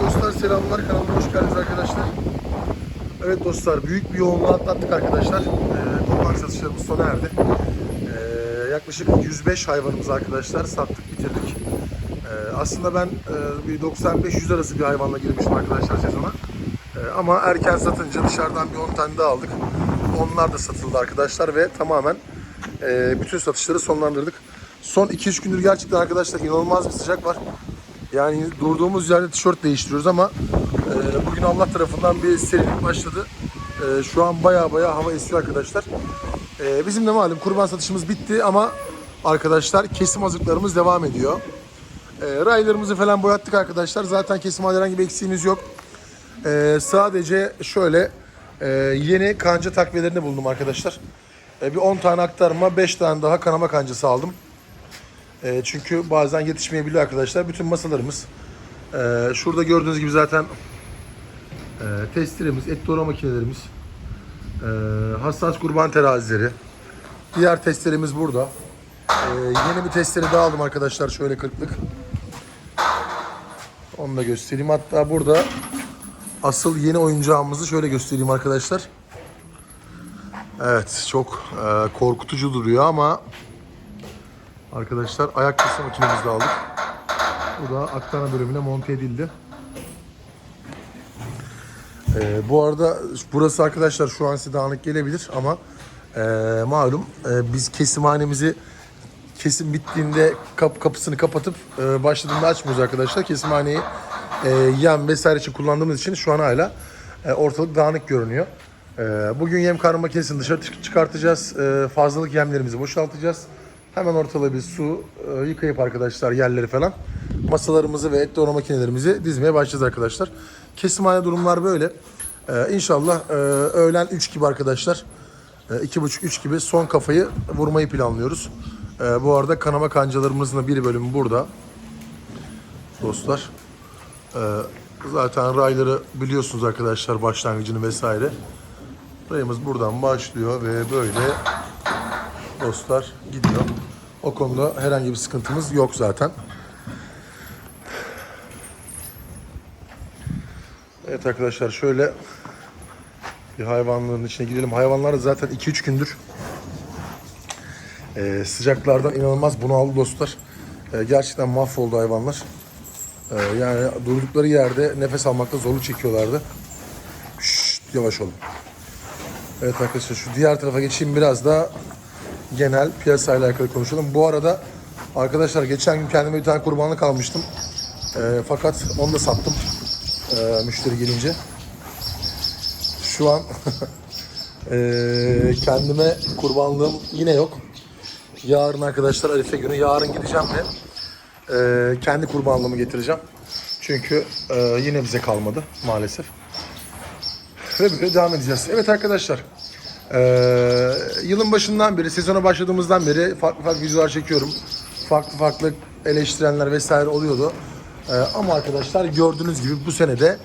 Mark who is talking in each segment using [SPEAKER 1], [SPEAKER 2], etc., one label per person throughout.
[SPEAKER 1] dostlar selamlar kanalıma hoş geldiniz arkadaşlar. Evet dostlar büyük bir yoğunluğu atlattık arkadaşlar. Ee, kurban satışlarımız sona erdi. Ee, yaklaşık 105 hayvanımızı arkadaşlar sattık bitirdik. Ee, aslında ben e, bir 95-100 arası bir hayvanla girmiştim arkadaşlar sezona. Ee, ama erken satınca dışarıdan bir 10 tane daha aldık. Onlar da satıldı arkadaşlar ve tamamen e, bütün satışları sonlandırdık. Son 2-3 gündür gerçekten arkadaşlar inanılmaz bir sıcak var. Yani durduğumuz yerde tişört değiştiriyoruz ama e, bugün Allah tarafından bir serinlik başladı. E, şu an baya baya hava esiyor arkadaşlar. E, bizim de malum kurban satışımız bitti ama arkadaşlar kesim hazırlıklarımız devam ediyor. E, raylarımızı falan boyattık arkadaşlar. Zaten kesim herhangi bir eksiğimiz yok. E, sadece şöyle e, yeni kanca takviyelerinde bulundum arkadaşlar. E, bir 10 tane aktarma, 5 tane daha kanama kancası aldım. E, çünkü bazen yetişmeyebiliyor arkadaşlar. Bütün masalarımız e, şurada gördüğünüz gibi zaten e, testeremiz, et doğrama makinelerimiz, e, hassas kurban terazileri, diğer testlerimiz burada. E, yeni bir testleri daha aldım arkadaşlar şöyle kırklık. Onu da göstereyim. Hatta burada asıl yeni oyuncağımızı şöyle göstereyim arkadaşlar. Evet çok e, korkutucu duruyor ama Arkadaşlar ayak kese makinemizi de aldık. Bu da aktarma bölümüne monte edildi. Ee, bu arada burası arkadaşlar şu an size dağınık gelebilir ama e, malum e, biz kesimhanemizi kesim bittiğinde kap, kapısını kapatıp e, başladığında açmıyoruz arkadaşlar. Kesimhaneyi e, yem vesaire için kullandığımız için şu an hala e, ortalık dağınık görünüyor. E, bugün yem karma makinesini dışarı çık- çıkartacağız. E, fazlalık yemlerimizi boşaltacağız. Hemen ortalığı bir su e, yıkayıp arkadaşlar yerleri falan masalarımızı ve et doğrama makinelerimizi dizmeye başlayacağız arkadaşlar. Kesimhane durumlar böyle. E, inşallah e, öğlen 3 gibi arkadaşlar e, iki buçuk üç gibi son kafayı vurmayı planlıyoruz. E, bu arada kanama kancalarımızın bir bölümü burada. Dostlar. E, zaten rayları biliyorsunuz arkadaşlar başlangıcını vesaire. Rayımız buradan başlıyor ve böyle dostlar gidiyor. O konuda herhangi bir sıkıntımız yok zaten. Evet arkadaşlar şöyle bir hayvanların içine girelim. Hayvanlar zaten 2-3 gündür e, sıcaklardan inanılmaz bunaldı dostlar. E, gerçekten mahvoldu hayvanlar. E, yani durdukları yerde nefes almakta zorluk çekiyorlardı. Şşt, yavaş olun. Evet arkadaşlar şu diğer tarafa geçeyim biraz da genel piyasayla alakalı konuşalım. Bu arada arkadaşlar geçen gün kendime bir tane kurbanlık almıştım. E, fakat onu da sattım e, müşteri gelince. Şu an e, kendime kurbanlığım yine yok. Yarın arkadaşlar Arife günü yarın gideceğim ve e, kendi kurbanlığımı getireceğim. Çünkü e, yine bize kalmadı maalesef. Ve böyle devam edeceğiz. Evet arkadaşlar. Ee, yılın başından beri, sezona başladığımızdan beri farklı farklı videolar çekiyorum. Farklı farklı eleştirenler vesaire oluyordu. Ee, ama arkadaşlar gördüğünüz gibi bu sene de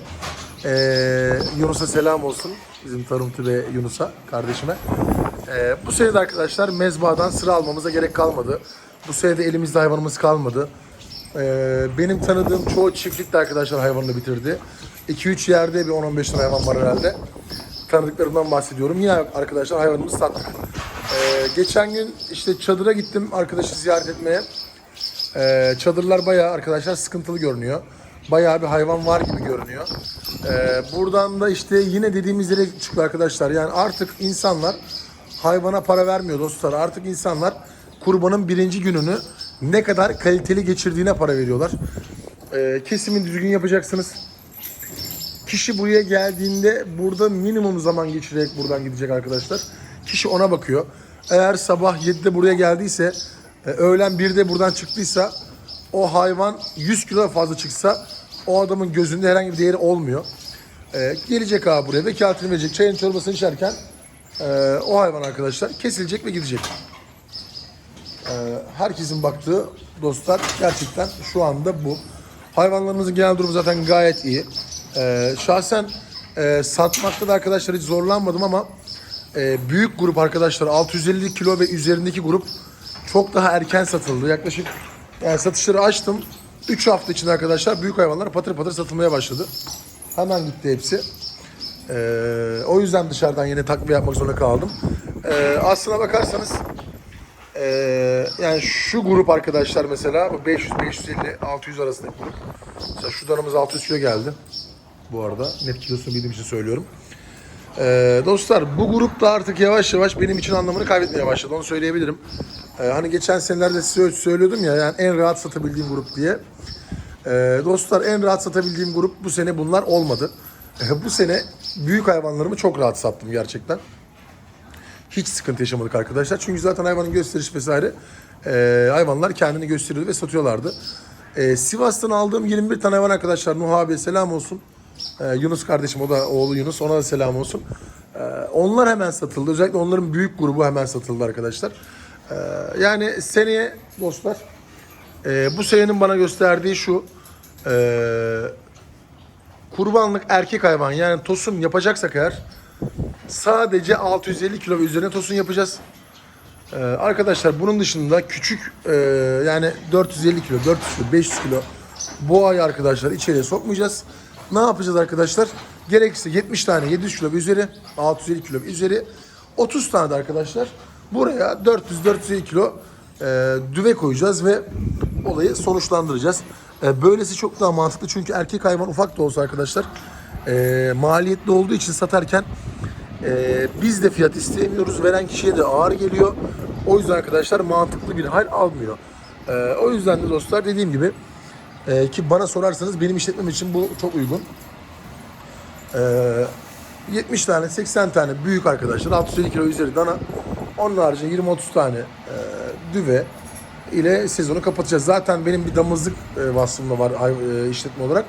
[SPEAKER 1] ee, Yunus'a selam olsun. Bizim Tarımtı ve Yunus'a, kardeşime. Ee, bu sene de arkadaşlar mezbadan sıra almamıza gerek kalmadı. Bu sene de elimizde hayvanımız kalmadı. Ee, benim tanıdığım çoğu çiftlik de arkadaşlar hayvanını bitirdi. 2-3 yerde bir 10-15 tane hayvan var herhalde. Tanıdıklarımdan bahsediyorum. Yine arkadaşlar hayvanımızı sattık. Ee, geçen gün işte çadıra gittim arkadaşı ziyaret etmeye. Ee, çadırlar bayağı arkadaşlar sıkıntılı görünüyor. Bayağı bir hayvan var gibi görünüyor. Ee, buradan da işte yine dediğimiz yere çıktı arkadaşlar. Yani artık insanlar hayvana para vermiyor dostlar. Artık insanlar kurbanın birinci gününü ne kadar kaliteli geçirdiğine para veriyorlar. Ee, kesimi düzgün yapacaksınız. Kişi buraya geldiğinde burada minimum zaman geçirerek buradan gidecek arkadaşlar. Kişi ona bakıyor. Eğer sabah 7'de buraya geldiyse, e, öğlen 1'de buradan çıktıysa o hayvan 100 kilo fazla çıksa o adamın gözünde herhangi bir değeri olmuyor. E, gelecek abi buraya vekaletini verecek. Çayın çorbasını içerken e, o hayvan arkadaşlar kesilecek ve gidecek. E, herkesin baktığı dostlar gerçekten şu anda bu. Hayvanlarımızın genel durumu zaten gayet iyi. E, şahsen e, satmakta da arkadaşlar hiç zorlanmadım ama e, büyük grup arkadaşlar 650 kilo ve üzerindeki grup çok daha erken satıldı. Yaklaşık yani satışları açtım. 3 hafta içinde arkadaşlar büyük hayvanlar patır patır satılmaya başladı. Hemen gitti hepsi. Ee, o yüzden dışarıdan yine takviye yapmak zorunda kaldım. Ee, aslına bakarsanız ee, yani şu grup arkadaşlar mesela bu 500 550 600 arasındaki grup. Mesela şu danımız 600 kilo geldi. Bu arada net kilosunu bildiğim için söylüyorum. Ee, dostlar bu grup da artık yavaş yavaş benim için anlamını kaybetmeye başladı. Onu söyleyebilirim. Ee, hani geçen senelerde size söylüyordum ya yani en rahat satabildiğim grup diye. Ee, dostlar en rahat satabildiğim grup bu sene bunlar olmadı. Ee, bu sene büyük hayvanlarımı çok rahat sattım gerçekten. Hiç sıkıntı yaşamadık arkadaşlar. Çünkü zaten hayvanın gösteriş vesaire e, hayvanlar kendini gösteriyordu ve satıyorlardı. E, Sivas'tan aldığım 21 tane hayvan arkadaşlar. Nuh abiye selam olsun. E, Yunus kardeşim o da oğlu Yunus ona da selam olsun. E, onlar hemen satıldı. Özellikle onların büyük grubu hemen satıldı arkadaşlar. E, yani seneye dostlar e, bu senenin bana gösterdiği şu e, kurbanlık erkek hayvan yani tosun yapacaksak eğer sadece 650 kilo üzerine tosun yapacağız. Ee, arkadaşlar bunun dışında küçük e, yani 450 kilo, 400 kilo, 500 kilo boğayı arkadaşlar içeriye sokmayacağız. Ne yapacağız arkadaşlar? Gerekirse 70 tane 700 kilo üzeri, 650 kilo üzeri 30 tane de arkadaşlar buraya 400-450 kilo e, düve koyacağız ve olayı sonuçlandıracağız. E, böylesi çok daha mantıklı çünkü erkek hayvan ufak da olsa arkadaşlar e, maliyetli olduğu için satarken ee, biz de fiyat isteyemiyoruz. Veren kişiye de ağır geliyor. O yüzden arkadaşlar mantıklı bir hal almıyor. Ee, o yüzden de dostlar dediğim gibi e, ki bana sorarsanız benim işletmem için bu çok uygun. Ee, 70 tane 80 tane büyük arkadaşlar 650 kilo üzeri dana onun haricinde 20-30 tane e, düve ile sezonu kapatacağız. Zaten benim bir damızlık e, vasfım da var e, işletme olarak.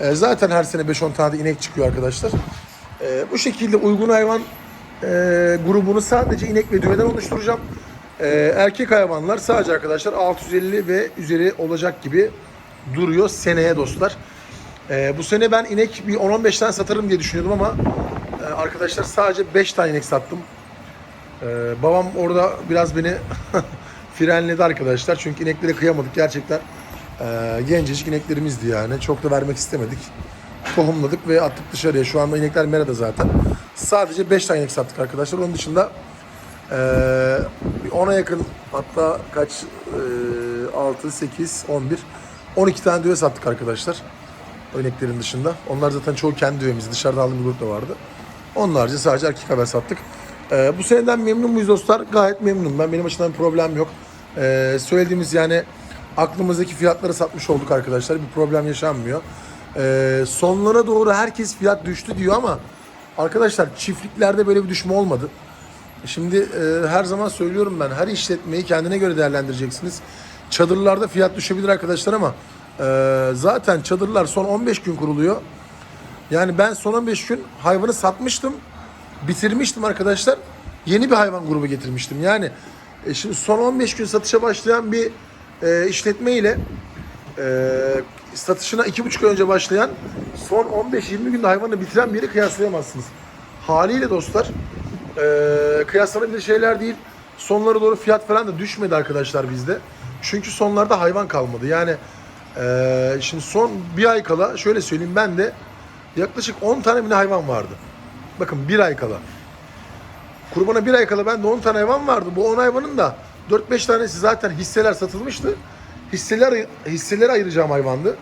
[SPEAKER 1] E, zaten her sene 5-10 tane de inek çıkıyor arkadaşlar. E, bu şekilde uygun hayvan e, grubunu sadece inek ve düveden oluşturacağım. E, erkek hayvanlar sadece arkadaşlar 650 ve üzeri olacak gibi duruyor seneye dostlar. E, bu sene ben inek bir 10-15 tane satarım diye düşünüyordum ama e, arkadaşlar sadece 5 tane inek sattım. E, babam orada biraz beni frenledi arkadaşlar. Çünkü ineklere kıyamadık gerçekten. E, gencecik ineklerimizdi yani. Çok da vermek istemedik tohumladık ve attık dışarıya. Şu anda inekler merada zaten. Sadece 5 tane inek sattık arkadaşlar. Onun dışında eee 10'a yakın hatta kaç eee 6, 8, 11 12 tane düve sattık arkadaşlar. O ineklerin dışında. Onlar zaten çoğu kendi düvemiz. Dışarıda aldığım bir grup da vardı. Onlarca sadece erkek haber sattık. Eee, bu seneden memnun muyuz dostlar? Gayet memnunum ben. Benim açımdan problem yok. Eee, söylediğimiz yani aklımızdaki fiyatları satmış olduk arkadaşlar. Bir problem yaşanmıyor. Ee, sonlara doğru herkes fiyat düştü diyor ama arkadaşlar çiftliklerde böyle bir düşme olmadı. Şimdi e, her zaman söylüyorum ben her işletmeyi kendine göre değerlendireceksiniz. Çadırlarda fiyat düşebilir arkadaşlar ama e, zaten çadırlar son 15 gün kuruluyor. Yani ben son 15 gün hayvanı satmıştım, bitirmiştim arkadaşlar. Yeni bir hayvan grubu getirmiştim. Yani e, şimdi son 15 gün satışa başlayan bir e, işletme ile e, satışına iki buçuk ay önce başlayan son 15-20 günde hayvanı bitiren biri kıyaslayamazsınız. Haliyle dostlar e, kıyaslanabilir şeyler değil. Sonlara doğru fiyat falan da düşmedi arkadaşlar bizde. Çünkü sonlarda hayvan kalmadı. Yani e, şimdi son bir ay kala şöyle söyleyeyim ben de yaklaşık 10 tane bile hayvan vardı. Bakın bir ay kala. Kurbana bir ay kala bende 10 tane hayvan vardı. Bu 10 hayvanın da 4-5 tanesi zaten hisseler satılmıştı. Hisseler hisseleri ayıracağım hayvandı.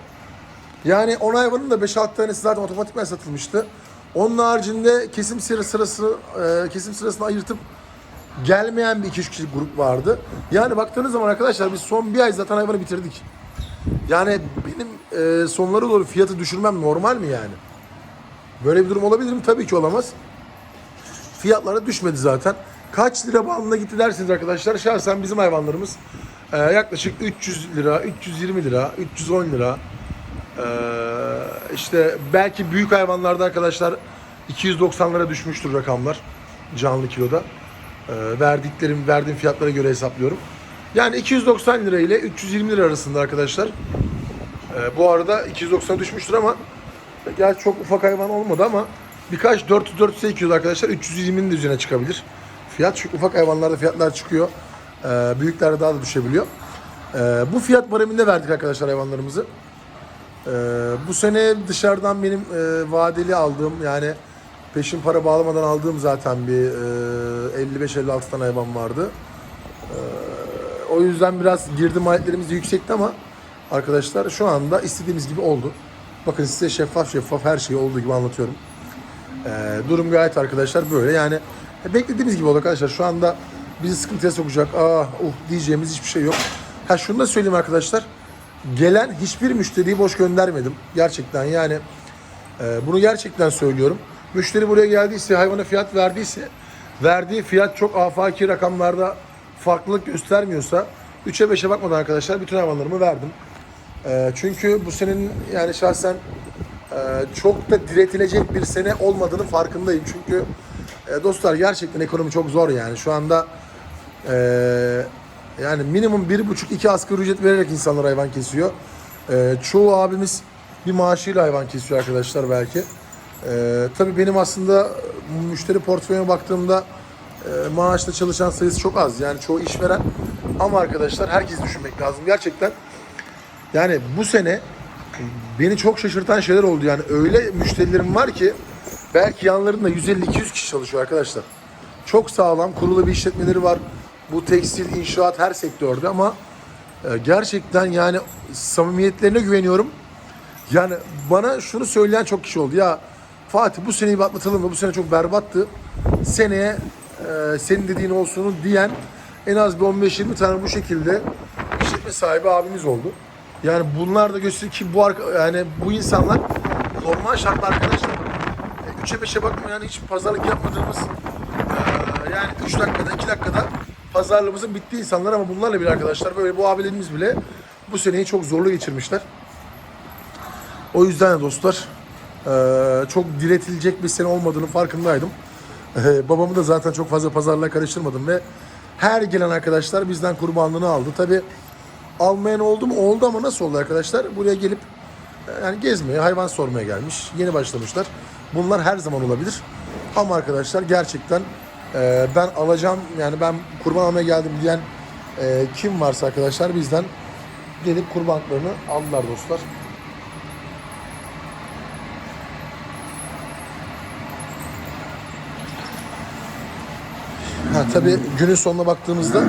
[SPEAKER 1] Yani 10 hayvanın da 5-6 tanesi zaten otomatikman satılmıştı. Onun haricinde kesim sıra sırası e, kesim sırasını ayırtıp gelmeyen bir 2-3 kişilik grup vardı. Yani baktığınız zaman arkadaşlar biz son bir ay zaten hayvanı bitirdik. Yani benim e, sonlara doğru fiyatı düşürmem normal mi yani? Böyle bir durum olabilir mi? Tabii ki olamaz. Fiyatları düşmedi zaten. Kaç lira bandına gitti dersiniz arkadaşlar. Şahsen bizim hayvanlarımız e, yaklaşık 300 lira, 320 lira, 310 lira. E, işte belki büyük hayvanlarda arkadaşlar 290'lara düşmüştür rakamlar canlı kiloda. E, verdiklerim, verdiğim fiyatlara göre hesaplıyorum. Yani 290 lira ile 320 lira arasında arkadaşlar. E, bu arada 290 düşmüştür ama Gerçi çok ufak hayvan olmadı ama birkaç 400 400 200 arkadaşlar 320'nin de üzerine çıkabilir. Fiyat çünkü ufak hayvanlarda fiyatlar çıkıyor. Ee, büyüklerde daha da düşebiliyor. Ee, bu fiyat bareminde verdik arkadaşlar hayvanlarımızı. Ee, bu sene dışarıdan benim e, vadeli aldığım yani peşin para bağlamadan aldığım zaten bir e, 55-56 tane hayvan vardı. Ee, o yüzden biraz girdi maliyetlerimiz yüksekti ama arkadaşlar şu anda istediğimiz gibi oldu. Bakın size şeffaf şeffaf her şeyi olduğu gibi anlatıyorum. Ee, durum gayet arkadaşlar böyle yani e, beklediğimiz gibi oldu arkadaşlar. Şu anda bizi sıkıntıya sokacak ah uh diyeceğimiz hiçbir şey yok. Ha şunu da söyleyeyim arkadaşlar. Gelen hiçbir müşteriyi boş göndermedim. Gerçekten yani e, bunu gerçekten söylüyorum. Müşteri buraya geldiyse, hayvana fiyat verdiyse, verdiği fiyat çok afaki rakamlarda farklılık göstermiyorsa 3'e 5'e bakmadan arkadaşlar bütün hayvanlarımı verdim. E, çünkü bu senin yani şahsen e, çok da diretilecek bir sene olmadığını farkındayım. Çünkü e, dostlar gerçekten ekonomi çok zor yani. Şu anda e, yani minimum bir buçuk iki asgari ücret vererek insanlar hayvan kesiyor. Çoğu abimiz bir maaşıyla hayvan kesiyor arkadaşlar belki. E, tabii benim aslında müşteri portföyüme baktığımda e, maaşla çalışan sayısı çok az. Yani çoğu işveren. Ama arkadaşlar herkes düşünmek lazım. Gerçekten yani bu sene beni çok şaşırtan şeyler oldu. Yani öyle müşterilerim var ki belki yanlarında 150-200 kişi çalışıyor arkadaşlar. Çok sağlam kurulu bir işletmeleri var. Bu tekstil, inşaat her sektörde ama e, gerçekten yani samimiyetlerine güveniyorum. Yani bana şunu söyleyen çok kişi oldu. Ya Fatih bu seneyi bir atlatalım mı? Bu sene çok berbattı. Seneye e, senin dediğin olsun diyen en az bir 15-20 tane bu şekilde işletme sahibi abimiz oldu. Yani bunlar da gösteriyor ki bu arka, yani bu insanlar normal şartlar arkadaşlar. E, Üçe beşe bakmayan hiç pazarlık yapmadığımız e, yani 3 dakikada 2 dakikada pazarlığımızın bittiği insanlar ama bunlarla bile arkadaşlar böyle bu abilerimiz bile bu seneyi çok zorlu geçirmişler. O yüzden de dostlar çok diretilecek bir sene olmadığını farkındaydım. E, babamı da zaten çok fazla pazarlığa karıştırmadım ve her gelen arkadaşlar bizden kurbanlığını aldı. Tabi almayan oldu mu? Oldu ama nasıl oldu arkadaşlar? Buraya gelip e, yani gezmeye, hayvan sormaya gelmiş. Yeni başlamışlar. Bunlar her zaman olabilir. Ama arkadaşlar gerçekten e, ben alacağım yani ben kurban almaya geldim diyen e, kim varsa arkadaşlar bizden gelip kurbanlıklarını aldılar dostlar. Ha tabii günün sonuna baktığımızda e,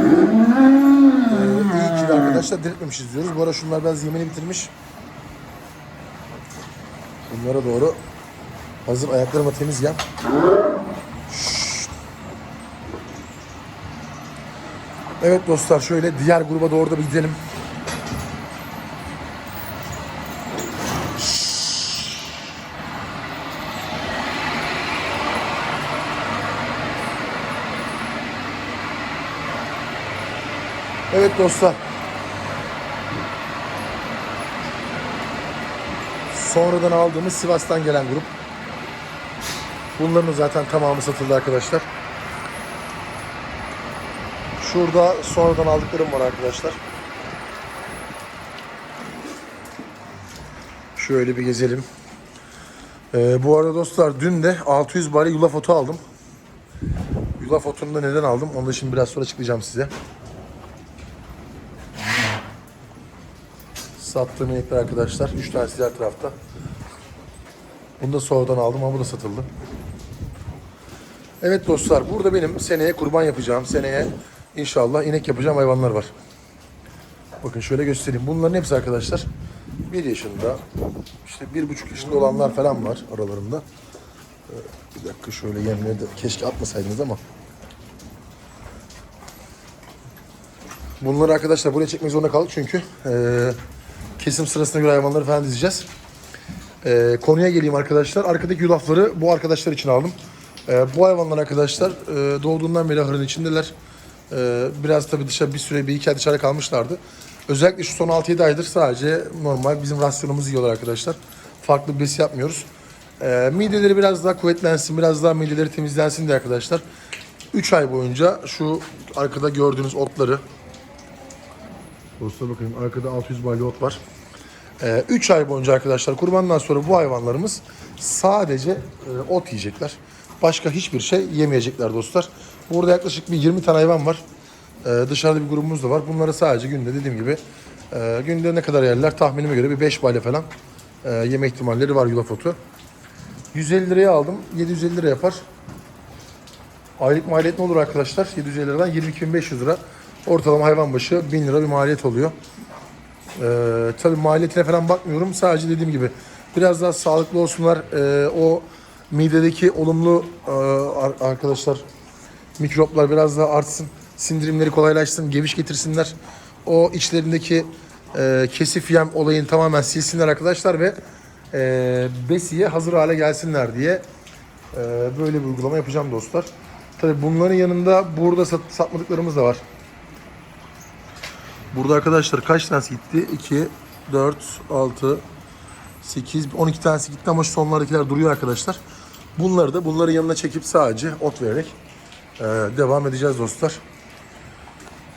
[SPEAKER 1] iyi ki arkadaşlar diriltmemişiz diyoruz. Bu arada şunlar biraz yemini bitirmiş. Bunlara doğru hazır ayaklarıma temiz yem. Evet dostlar şöyle diğer gruba doğru da bir gidelim. Evet dostlar. Sonradan aldığımız Sivas'tan gelen grup. Bunların zaten tamamı satıldı arkadaşlar. Şurada sonradan aldıklarım var arkadaşlar. Şöyle bir gezelim. Ee, bu arada dostlar dün de 600 bari yulaf otu aldım. Yulaf otunu da neden aldım? Onu da şimdi biraz sonra açıklayacağım size. Sattığım inekler arkadaşlar. 3 tanesi diğer tarafta. Bunu da sonradan aldım ama bu da satıldı. Evet dostlar burada benim seneye kurban yapacağım. Seneye inşallah inek yapacağım hayvanlar var. Bakın şöyle göstereyim. Bunların hepsi arkadaşlar 1 yaşında, işte bir buçuk yaşında olanlar falan var aralarında. Ee, Bir dakika şöyle yemleri de keşke atmasaydınız ama. Bunları arkadaşlar buraya çekmek zorunda kaldık çünkü eee, kesim sırasına göre hayvanları falan dizeceğiz. Eee, konuya geleyim arkadaşlar. Arkadaki yulafları bu arkadaşlar için aldım. Eee, bu hayvanlar arkadaşlar eee, doğduğundan beri ahırın içindeler. Eee, biraz tabii dışarı bir süre bir iki ay dışarı kalmışlardı. Özellikle şu son 6-7 aydır sadece normal bizim rasyonumuzu yiyorlar arkadaşlar. Farklı bir besi yapmıyoruz. Eee, mideleri biraz daha kuvvetlensin, biraz daha mideleri temizlensin diye arkadaşlar. 3 ay boyunca şu arkada gördüğünüz otları Dostlar bakın arkada 600 balya ot var. 3 ay boyunca arkadaşlar kurbandan sonra bu hayvanlarımız sadece e, ot yiyecekler. Başka hiçbir şey yemeyecekler dostlar. Burada yaklaşık bir 20 tane hayvan var. Ee, dışarıda bir grubumuz da var. Bunları sadece günde dediğim gibi e, günde ne kadar yerler tahminime göre bir 5 balya falan e, yeme ihtimalleri var yulaf otu. 150 liraya aldım. 750 lira yapar. Aylık maliyet ne olur arkadaşlar? 750 liradan 22.500 lira. Ortalama hayvan başı 1000 lira bir maliyet oluyor. Ee, tabii maliyetine falan bakmıyorum. Sadece dediğim gibi biraz daha sağlıklı olsunlar. Ee, o midedeki olumlu e, ar- arkadaşlar mikroplar biraz daha artsın. Sindirimleri kolaylaşsın, geviş getirsinler. O içlerindeki e, kesif yem olayını tamamen silsinler arkadaşlar ve e, besiye hazır hale gelsinler diye e, böyle bir uygulama yapacağım dostlar. Tabii bunların yanında burada sat, satmadıklarımız da var. Burada arkadaşlar kaç tanesi gitti? 2, 4, 6, 8, 12 tanesi gitti ama şu sonlardakiler duruyor arkadaşlar. Bunları da bunların yanına çekip sadece ot vererek e, devam edeceğiz dostlar.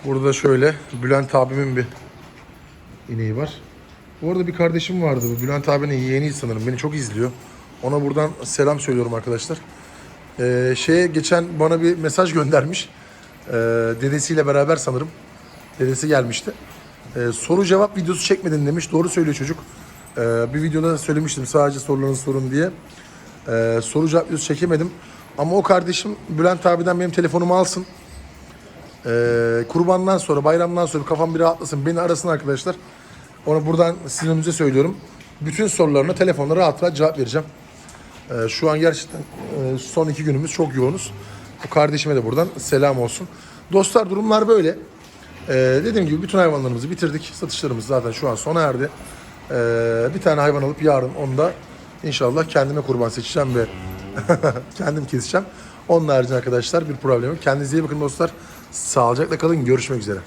[SPEAKER 1] Burada şöyle Bülent abimin bir ineği var. Bu arada bir kardeşim vardı. Bülent abinin yeğeni sanırım. Beni çok izliyor. Ona buradan selam söylüyorum arkadaşlar. Ee, şeye geçen bana bir mesaj göndermiş. Ee, dedesiyle beraber sanırım. Dedesi gelmişti. Ee, soru cevap videosu çekmedin demiş. Doğru söylüyor çocuk. Ee, bir videoda söylemiştim sadece sorularınızı sorun diye. Ee, soru cevap videosu çekemedim. Ama o kardeşim Bülent abiden benim telefonumu alsın. Ee, kurbandan sonra, bayramdan sonra kafam bir rahatlasın. Beni arasın arkadaşlar. Onu buradan sizin önünüze söylüyorum. Bütün sorularına telefonla rahat rahat cevap vereceğim. Ee, şu an gerçekten e, son iki günümüz çok yoğunuz. Bu kardeşime de buradan selam olsun. Dostlar durumlar böyle. Ee, dediğim gibi bütün hayvanlarımızı bitirdik. Satışlarımız zaten şu an sona erdi. Ee, bir tane hayvan alıp yarın onu da inşallah kendime kurban seçeceğim ve kendim keseceğim. Onun haricinde arkadaşlar bir problem yok. Kendinize iyi bakın dostlar. Sağlıcakla kalın. Görüşmek üzere.